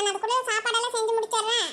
நான் அதுக்குள்ள சாப்பாடெல்லாம் செஞ்சு முடிச்சிடுறேன்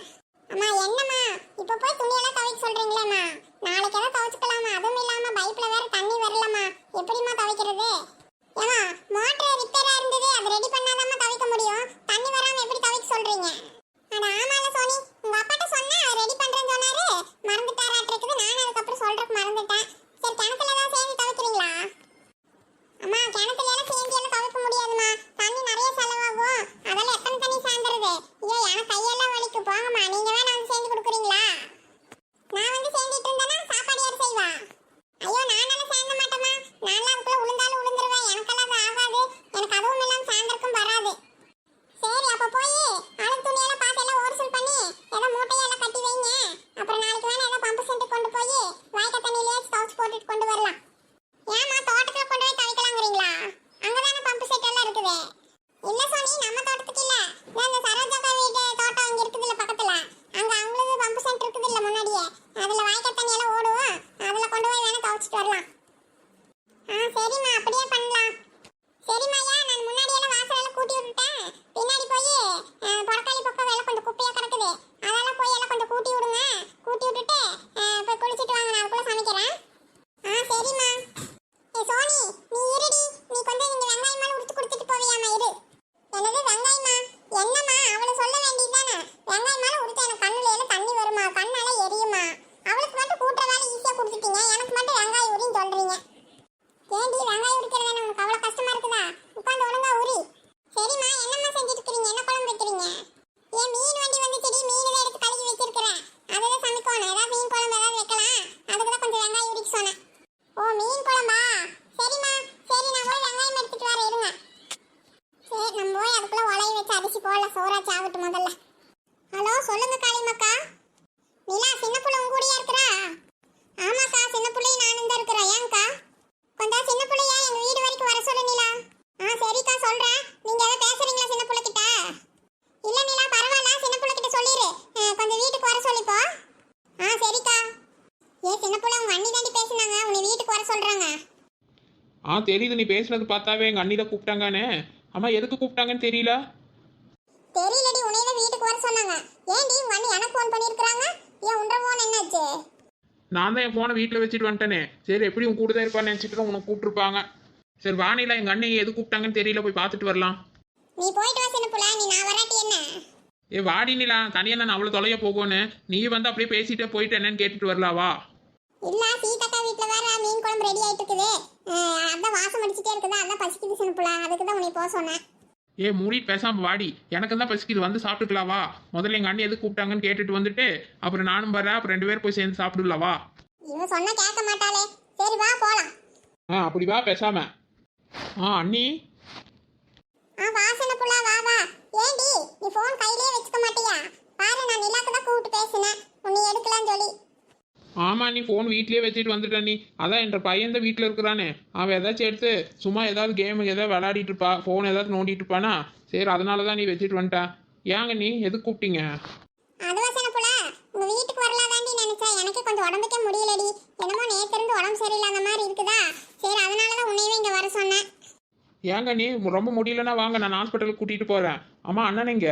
ஆ தெரியுது. நீ பேசுனது பார்த்தாவே எங்கள் அண்ணி தான் கூப்பிட்டாங்கன்னு. அம்மா எதுக்கு கூப்பிட்டாங்கன்னு தெரியல? தெரியலடி உன்னை வீட்டுக்கு வர சொன்னாங்க. ஏன்டி உங்க அண்ணி எனக்கு ஃபோன் பண்ணிருக்காங்க ஏன் உன்ற ஃபோன் என்னாச்சு? நான் தான் என் ஃபோனை வீட்டில் வச்சுட்டு வந்துட்டேனே. சரி எப்படி உன் கூட தான் இருப்பான்னு நினச்சிட்டு தான் உன்னை கூப்பிட்டுருப்பாங்க. சரி வானிலை எங்கள் அண்ணி எது கூப்பிட்டாங்கன்னு தெரியல. போய் பார்த்துட்டு வரலாம். நீ போயிட்டு வா சின்ன புள்ள. நீ நான் வராட்டி என்ன? ஏ வாடி நிலா. தனியாக நான் அவ்வளோ தொலைய போகணும் நீ வந்து அப்படியே பேசிட்டே போயிட்டு என்னன்னு கேட்டுட்டு வரலாவா இல்ல சீதாக்கா வீட்ல வேற மீன் குழம்பு ரெடி ஆயிட்டு இருக்குது அதான் வாசம் அடிச்சிட்டே இருக்குதா? அதான் பசிக்குது சின்ன புள்ள. அதுக்கு தான் உன்னை போக சொன்னேன். ஏ மூடிட்டு பேசாம வாடி. எனக்கு தான் பசிக்குது. வந்து சாப்பிட்டுக்கலாவா முதல்ல எங்கள் அண்ணி எது கூப்பிட்டாங்கன்னு கேட்டுட்டு வந்துட்டு அப்புறம் நானும் வரேன் அப்புறம் ரெண்டு பேரும் போய் சேர்ந்து சாப்பிடலாவா இவன் சொன்னா கேட்க மாட்டாளே. சரி வா போலாம். ஆ அப்படி வா பேசாம. ஆ அண்ணி. ஆ வாசன புள்ள வா வா. ஏண்டி நீ ஃபோன் கையிலே வச்சுக்க மாட்டியா பாரு நான் நிலாக்கு தான் கூப்பிட்டு பேசினேன் உன்னை எடுக்கலாம்னு சொல்லி ஆமா நீ ஃபோன் வீட்லயே வச்சுட்டு வந்துட்ட நீ. அதான் என்ற பையன் தான் வீட்டில் இருக்கிறானே. அவன் ஏதாச்சும் எடுத்து சும்மா ஏதாவது கேம் ஏதாவது விளையாடிட்டு இருப்பா. ஃபோன் ஏதாவது நோண்டிட்டு இருப்பானா? சரி அதனால தான் நீ வச்சுட்டு வந்துட்ட. ஏங்க நீ எதுக்கு கூப்பிட்டீங்க? வீட்டுக்கு வரலாதாண்டி நினைச்சேன். எனக்கு கொஞ்சம் உடம்புக்கே முடியலடி. என்னமோ நேத்து இருந்து உடம்பு சரியில்லாத மாதிரி இருக்குதா? சரி அதனால தான் உன்னையவே இங்க வர சொன்னேன். ஏங்க நீ ரொம்ப முடியலன்னா வாங்க நான் ஹாஸ்பிட்டலுக்கு கூட்டிட்டு போறேன். அம்மா அண்ணன் எங்க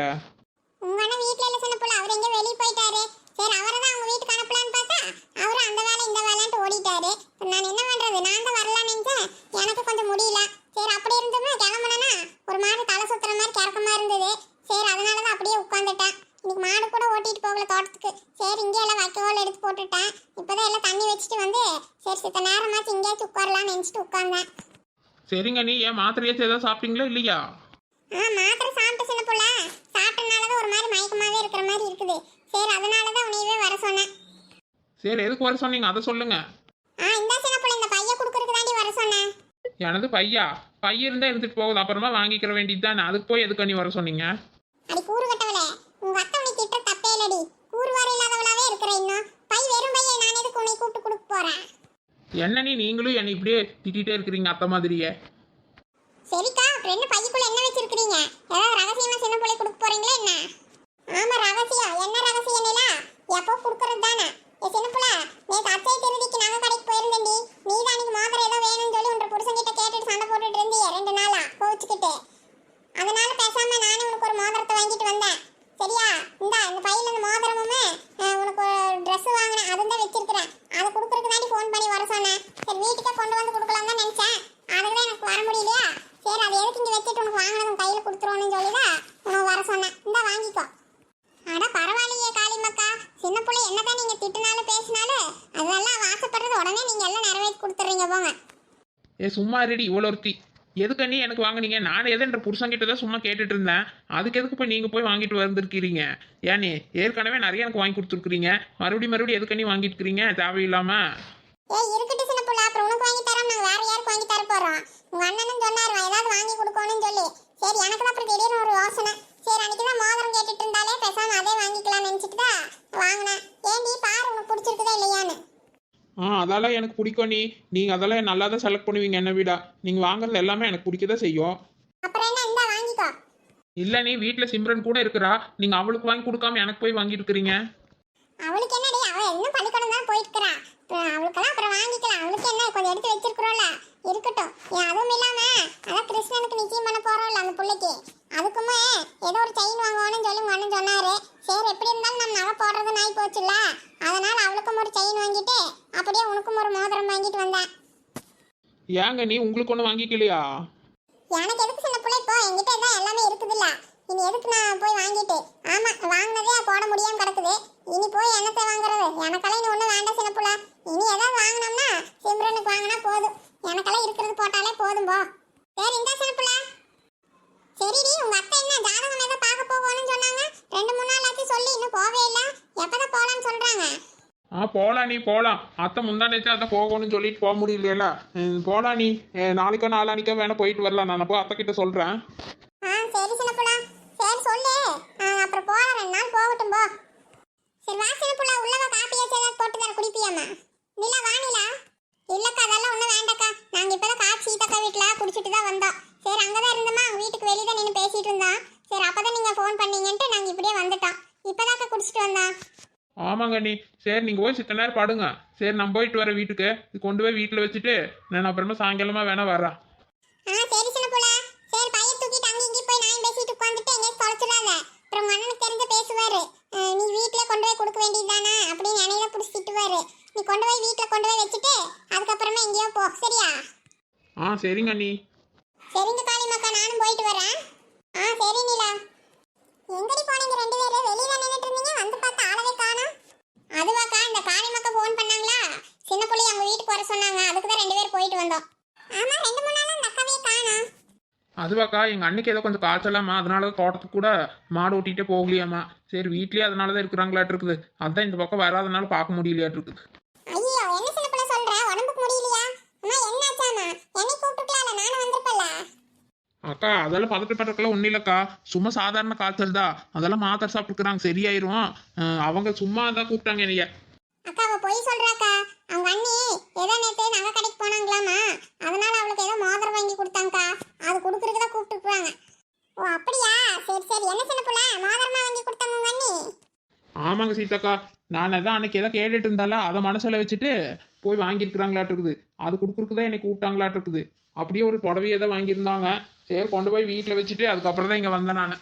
உங்க அண்ணன் வீட்ல இல்ல சின்ன புள்ள அவர் எங்க வெளிய போயிட்டாரு சரி அவரை தான் அவங்க வீட்டுக்கு அனுப்பலான்னு பார்த்தா அவரு அந்த வேலை இந்த வேலைன்ட்டு ஓடிட்டாரு இப்ப நான் என்ன பண்றது நான் தான் வரலாம்னு நினைச்சேன் எனக்கு கொஞ்சம் முடியல சரி அப்படி இருந்தோம்னா கிளம்புனேன்னா ஒரு மாதிரி தலை சுத்துற மாதிரி கிறக்கமா இருந்தது. சரி அதனால தான் அப்படியே உட்காந்துட்டேன் இன்னைக்கு மாடு கூட ஓட்டிட்டு போகல தோட்டத்துக்கு. சரி இங்கே எல்லாம் வைக்கோல் எடுத்து போட்டுட்டேன். இப்போதான் எல்லாம் தண்ணி வச்சுட்டு வந்து சரி சித்த நேரமாச்சு இங்கேயாச்சும் உட்காரலாம்னு நினச்சிட்டு உட்கார்ந்தேன். சரிங்க நீ ஏன் மாத்திரையாச்சும் ஏதாவது சாப்பிட்டீங்களா இல்லையா? ஆ மாத்திரை சாப்பிட்டு சின்ன புள்ள. சாப்பிட்டனால தான் ஒரு மாதிரி மயக்கமாவே இருக்கிற மாதிரி இருக்குது. சரி அதனால தான் உன்னையவே வர சொன்னேன். சரி எதுக்கு வர சொன்னீங்க? அதை சொல்லுங்க. ஆ இந்த சின்ன புள்ள இந்த பைய குடுக்கறதுக்கு தாண்டி வர சொன்னேன் எனது பையா? பைய இருந்தா எடுத்துட்டு போகுது. அப்புறமா வாங்கிக்கிற வேண்டியது தானே அதுக்கு போய் எதுக்கு நீ வர சொன்னீங்க? அடி கூறு கட்டவளே உங்க அத்தை உனக்கு திட்ட தப்பே இல்லடி. கூறு வர இல்லாதவளாவே இருக்கிற இன்னும். பை வெறும் பையை நான் எதுக்கு உன்னை கூப்பிட்டு கொடுக்க போறேன்? என்ன நீ நீங்களும் என்னை இப்படியே திட்டிகிட்டே இருக்கிறீங்க அத்தை மாதிரியே? சரிக்கா என்ன பையக்குள்ள என்ன வச்சிருக்கீங்க ஏதாவது ரகசியமா சின்ன பிள்ளை கொடுக்க போறீங்களா என்ன? ஆமா ரகசியம். என்ன ரகசியம் நிலா? எப்போ கொடுக்கறது தானே ஏ சின்ன புள்ள நேத்து அச்சை திருதிக்கு நகை கடைக்கு போயிருந்தேன்டி. நீ தான் அன்னைக்கு மோதிரம் ஏதோ வேணும்னு சொல்லி உன்ற புருஷன்கிட்ட கேட்டுட்டு சண்டை போட்டுட்டு இருந்தியே ரெண்டு நாளா கோவிச்சுக்கிட்டு அதனால பேசாம நானே உனக்கு ஒரு மோதிரத்தை வாங்கிட்டு வந்தேன். சரியா? இந்தா இந்த பையில இந்த மோதிரமுமே உனக்கு ஒரு ட்ரெஸ் வாங்கினேன் அதுவும் தான் வச்சிருக்கிறேன். அதை கொடுக்கறதுக்கு தாண்டி ஃபோன் பண்ணி வர சொன்னேன். சரி வீட்டுக்கே கொண்டு வந்து கொடுக்கலாம் தான் நினைச்சேன். அதுக்கு தான் எனக்கு வர முடியலையா? சரி அதை எதுக்கு இங்கே வச்சுட்டு உனக்கு வாங்கினதும் கையில் கொடுத்துருவோன்னு சொல்லி தான் உனக்கு வர சொன்னேன். இந்தா வாங்கிக்கோ அட பரவாயில்லையே காளிமக்கா சின்ன பிள்ளை என்னதான் நீங்க திட்டுனாலும் பேசினாலும் அதெல்லாம் அவ ஆசைப்படுறது உடனே நீங்க எல்லாம் கொடுத்துறீங்க போங்க. ஏ சும்மா ரெடி இவ்வளோ ஒருத்தி. எதுக்கு நீ எனக்கு வாங்குனீங்க? நான் எதை என்ற புருஷன்கிட்ட தான் சும்மா கேட்டுட்டு இருந்தேன் அதுக்கு எதுக்கு போய் நீங்கள் போய் வாங்கிட்டு வந்திருக்கிறீங்க? ஏனே ஏற்கனவே நிறைய எனக்கு வாங்கி கொடுத்துருக்குறீங்க. மறுபடியும் மறுபடியும் எதுக்கு நீ வாங்கிட்டு இருக்கிறீங்க தேவையில்லாமல் ஏய் இருக்கட்டும் சின்ன பிள்ளை அப்புறம் உனக்கு வாங்கி தரோம் நாங்க. வேற யாருக்கு வாங்கி தர போறோம்? உங்க அண்ணனும் சொன்னாரு ஏதாவது வாங்கி கொடுக்கணும்னு சொல்லி. சரி எனக்கு தான் அப்புறம் திடீர்னு ஒரு யோசனை. சரி அன்னைக்கு தான் மோதிரம் கேட்டுட்டு இருந்தாலே பேசாம அதே வாங்கிக்கலாம்னு நினைச்சிட்டு தான் வாங்கினேன். ஏண்டி பாரு உனக்கு பிடிச்சிருக்குதா இல்லையான்னு. ஆ அதெல்லாம் எனக்கு பிடிக்கும் நீ. நீங்கள் அதெல்லாம் நல்லா தான் செலக்ட் பண்ணுவீங்க என்ன விடா. நீங்கள் வாங்குறது எல்லாமே எனக்கு பிடிக்க தான் செய்யும். அப்புறம் என்ன இந்தா வாங்கிக்கோ. இல்லை நீ வீட்டில் சிம்ரன் கூட இருக்கிறா. நீங்கள் அவளுக்கு வாங்கி கொடுக்காம எனக்கு போய் வாங்கிட்டு இருக்கிறீங்க அவளுக்கு என்னடி? அவ இன்னும் பள்ளிக்கூடம் தான் அப்புறம் அவளுக்கெல்லாம் அப்புறம் வாங்கிக்கலாம். அவளுக்கு என்ன கொஞ்சம் எடுத்து வச்சிருக்கிறோம்ல. இருக்கட்டும். அதுவும் இல்லாம அதான் கிருஷ்ணனுக்கு நிச்சயம் பண்ண போறோம்ல அந்த பிள்ளைக்கு. அதுக்குமே ஏதோ ஒரு செயின் வாங்குவோன்னு சொல்லி சொன்னாரு. சரி எப்படி இருந்தாலும் நம்ம நகை போடுறது நாய் போச்சுல்ல? அதனால அவளுக்கும் ஒரு செயின் வாங்கிட்டு அப்படியே உனக்கும் ஒரு மோதிரம் வாங்கிட்டு வந்தேன். ஏங்க நீ உங்களுக்கு ஒன்று வாங்கிக்கலையா? எனக்கு எதுக்கு சின்ன பிள்ளை? இப்போ என்கிட்ட தான் எல்லாமே இருக்குதுல்ல. இனி எதுக்கு நான் போய் வாங்கிட்டு? ஆமா வாங்கினதே போட முடியாம கிடக்குது. இனி போய் என்னத்தை வாங்குறது? எனக்கெல்லாம் இனி ஒன்றும் வேண்டாம் சின்ன புள்ள. இனி ஏதாவது வாங்கினோம்னா சிம்ரனுக்கு வாங்கினா போதும். எனக்கெல்லாம் இருக்கிறது போட்டாலே போதும் போ. சரி இந்த சின்ன புள்ள. சரிடி உங்க அத்தை என்ன ஜாதகம் ஏதோ பார்க்க போகணும்னு சொன்னாங்க. ரெண்டு மூணு நாள் ஆச்சு சொல்லி இன்னும் போவே இல்லை. எப்பதான் போலான்னு சொல்றாங்க? ஆ போகலாம் நீ போகலாம் அத்தை முந்தானேச்சு அத்தை போகணும்னு சொல்லிட்டு போக முடியலையில. போகலாம் நீ. நாளைக்கோ நாளானிக்கோ வேணா போயிட்டு வரலாம். நான் போய் அத்தை கிட்ட சொல்கிறேன் ஆ சரி சின்ன புள்ள சரி சொல்லு. அப்புறம் போலாம் ரெண்டு நாள் போகட்டும் போ. சரி வா சின்ன புள்ள உள்ளவ காப்பியாச்சும் ஏதாவது போட்டு தர குடிப்பியாமா நிலா வானிலா இல்லக்கா அதெல்லாம் ஒன்றும் வேண்டாக்கா. நாங்க இப்பதான் காப்பி சீத்தக்கா வீட்டுல குடிச்சிட்டு தான் வந்தோம். சரி அங்கதான் இருந்தோமா அவங்க வீட்டுக்கு வெளியே தான் நின்று பேசிட்டு இருந்தோம் சரி அப்பதான் நீங்க ஃபோன் பண்ணீங்கன்ட்டு நாங்க இப்படியே வந்துட்டோம். இப்பதாக்கா குடிச்சிட்டு வந்தோம் ஆமாங்க நீ சரி நீங்கள் போய் சித்த நேரம் படுங்க. சரி நான் போயிட்டு வரேன் வீட்டுக்கு. இது கொண்டு போய் வீட்டில் வச்சுட்டு நான் அப்புறமா சாயங்காலமா வேணா வரேன் ஆ சரி சின்ன புள்ள. சரி பையன் தூக்கிட்டு அங்க இங்கே போய் நான் பேசிட்டு உட்காந்துட்டு எங்கேயும் தொலைச்சிடாத அப்புறம் அண்ணனுக்கு தெரிஞ்சு பேசுவாரு. நீ வீட்ல கொண்டு போய் கொடுக்க வேண்டியதுதானே அப்படின்னு நினைல பிடிச்சி திட்டுவாரு. நீ கொண்டு போய் வீட்ல கொண்டு போய் வச்சுட்டு அதுக்கப்புறமா எங்கேயோ போ. சரியா? ஆ சரிங்க நீ சரிங்க காளிமாக்கா நானும் போயிட்டு வரேன் ஆ சரி நீலா. எங்கடி போனீங்க ரெண்டு பேரும் வெளியில நின்னுட்டு இருந்தீங்க வந்து பார்த்தா ஆளவே காணோம். அதுவாக்கா இந்த காளிமாக்கா ஃபோன் பண்ணாங்களா? சின்ன புள்ளி அவங்க வீட்டுக்கு வர சொன்னாங்க அதுக்கு தான் ரெண்டு பேரும் போயிட்டு வந்தோம். ஆமா ரெண்டு மூணு நாளா அந்த அக்காவே காணோம். அதுவாக்கா எங்கள் அன்னைக்கு ஏதோ கொஞ்சம் காய்ச்சலாமா? அதனால தான் தோட்டத்துக்கு கூட மாடு ஓட்டிகிட்டே போகலையாமா? சரி வீட்லேயே அதனால தான் இருக்கிறாங்களாட்டு இருக்குது. அதுதான் இந்த பக்கம் வராதனால பார்க்க முடியலையாட்டு இருக்குது ஐயோ என்ன சின்ன பிள்ளை சொல்ற உடம்புக்கு முடியலையா அம்மா என்னாச்சாமா என்னை கூப்பிட்டுக்கலாம்ல நானும் வந்திருப்பேன்ல அக்கா அதெல்லாம் பதட்டப்பட்டிருக்கலாம் ஒன்றும் இல்லைக்கா. சும்மா சாதாரண காய்ச்சல் தான். அதெல்லாம் மாத்திரை சாப்பிட்டுக்கிறாங்க சரியாயிரும். அவங்க சும்மா தான் கூப்பிட்டாங்க என்னைய. அக்கா அவ பொய் சொல்றாக்கா அவங்க அண்ணி ஏதோ நேத்து நகை கடைக்கு போனாங்களாமா? அதனால அவளுக்கு ஏதோ மோதிரம் வாங்கி கொடுத்தாங்கக்கா அது கொடுக்கறதுக்கு தான் கூப்பிட்டுருக்காங்க ஓ அப்படியா? சரி சரி. என்ன சின்ன புள்ள? மோதிரமா வாங்கி கொடுத்தாங்க உங்க அண்ணி. ஆமாங்க சீதாக்கா. நான் அதான் அன்னைக்கு ஏதோ கேட்டுட்டு இருந்தால அதை மனசில் வச்சுட்டு போய் வாங்கியிருக்கிறாங்களாட்டு இருக்குது அது கொடுக்குறதுக்கு தான் என்னை கூப்பிட்டாங்களாட்டு இருக்குது அப்படியே ஒரு புடவையை தான் வாங்கியிருந்தாங்க. சரி கொண்டு போய் வீட்டில் வச்சுட்டு அதுக்கப்புறம் தான் இங்கே வந்தேன் நான்.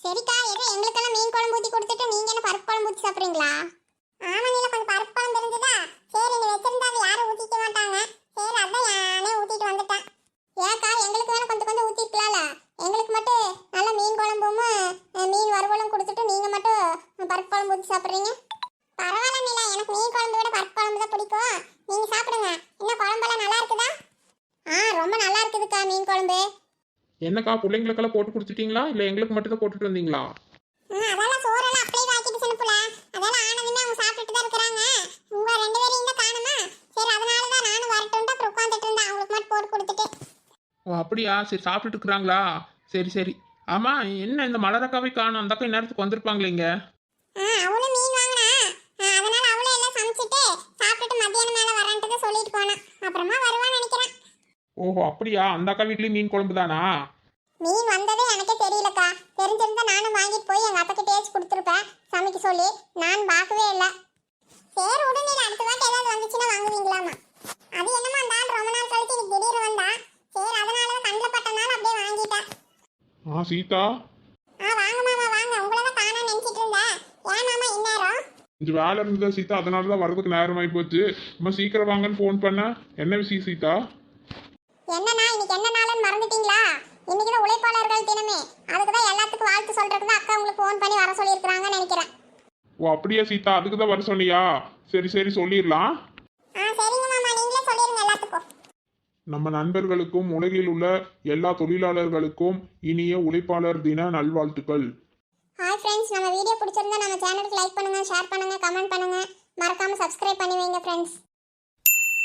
சரிக்கா ஏதோ எங்களுக்கெல்லாம் மீன் குழம்பு ஊற்றி கொடுத்துட்டு நீங்க என்ன பருப்பு குழம்பு ஊற்றி சாப்பிட்றீங்களா? ஆமாம் நீல கொஞ்சம் பருப்பு குழம்பு இருந்ததா? சரி நீ வச்சிருந்தா அது யாரும் ஊற்றிக்க மாட்டாங்க. சரி அதான் நானே ஊற்றிட்டு வந்துட்டேன். ஏக்கா எங்களுக்கு வேணா கொஞ்சம் கொஞ்சம் ஊற்றிக்கலாம் எங்களுக்கு மட்டும் நல்ல மீன் குழம்பும் அஹ், மீன் வறுவலும் கொடுத்துட்டு நீங்க மட்டும் பருப்பு குழம்பு ஊத்தி சாப்பிடுறீங்க பரவாயில்ல நீலா எனக்கு மீன் குழம்பு விட பருப்பு குழம்பு தான் பிடிக்கும் நீங்க சாப்பிடுங்க இன்னும் குழம்பெல்லாம் நல்லா இருக்குதா ஆ ரொம்ப நல்லா இருக்குதுக்கா மீன் குழம்பு என்னக்கா பிள்ளைங்களுக்கெல்லாம் போட்டு கொடுத்துட்டீங்களா? இல்லை எங்களுக்கு மட்டும் தான் போட்டுட்டு வந்தீங்களா? ஓ அப்படியா? சரி சாப்பிட்டுட்டு இருக்கிறாங்களா? சரி சரி. ஆமாம் என்ன இந்த மலரக்காவை காணும்? அந்த அக்கா நேரத்துக்கு வந்திருப்பாங்களே இங்க. ஓஹோ அப்படியா? அந்த அக்கா வீட்லேயும் மீன் குழம்பு தானா மீன் வந்ததே எனக்கே தெரியலக்கா. தெரிஞ்சிருந்தா நானும் வாங்கிட்டு போய் எங்க அத்தை டேஸ்ட் கொடுத்துருப்பேன். சமைக்க சொல்லி. நான் பார்க்கவே இல்லை. சரி உடனே அடுத்த வாட்டி ஏதாவது வந்துச்சுன்னா வாங்குவீங்களாமா? அது என்னமோ அந்த ஆள் ரொம்ப நாள் கழிச்சு எனக்கு திடீர்னு வந்தா. சரி அதனால தான் கண்ணில் பட்டனால அப்படியே வாங்கிட்டேன். ஆ சீதா? ஆ வாங்க. மாமா வாங்க உங்களை தான் காண கொஞ்சம் வேலை இருந்ததா சீதா? அதனால தான் வரதுக்கு நேரமாகி போச்சு. அம்மா சீக்கிரம் வாங்கன்னு ஃபோன் பண்ண. என்ன விஷயம் சீதா என்னண்ணா இன்னைக்கு என்ன நாளுன்னு மறந்துட்டீங்களா இன்னைக்கு தான் தினமே அதுக்கு தான் எல்லாத்துக்கும் வாழ்த்து சொல்றதுக்கு தான் அக்கா உங்களுக்கு ஃபோன் பண்ணி வர சொல்லியிருக்கிறாங்கன்னு நினைக்கிறேன். ஓ அப்படியா சீதா? அதுக்கு தான் வர சொன்னியா? சரி சரி சொல்லிடலாம். ஆ சரிங்க மாமா. நீங்களே சொல்லிருங்க எல்லாத்துக்கும். நம்ம நண்பர்களுக்கும் உலகில் உள்ள எல்லா தொழிலாளர்களுக்கும் இனிய உழைப்பாளர் தின நல்வாழ்த்துக்கள். ஹாய் ஃப்ரெண்ட்ஸ் நம்ம வீடியோ பிடிச்சிருந்தா நம்ம சேனலுக்கு லைக் பண்ணுங்க ஷேர் பண்ணுங்க கமெண்ட் பண்ணுங்க. மறக்காம சப்ஸ்கிரைப் பண்ணி வைங்க ஃப்ரெண்ட்ஸ்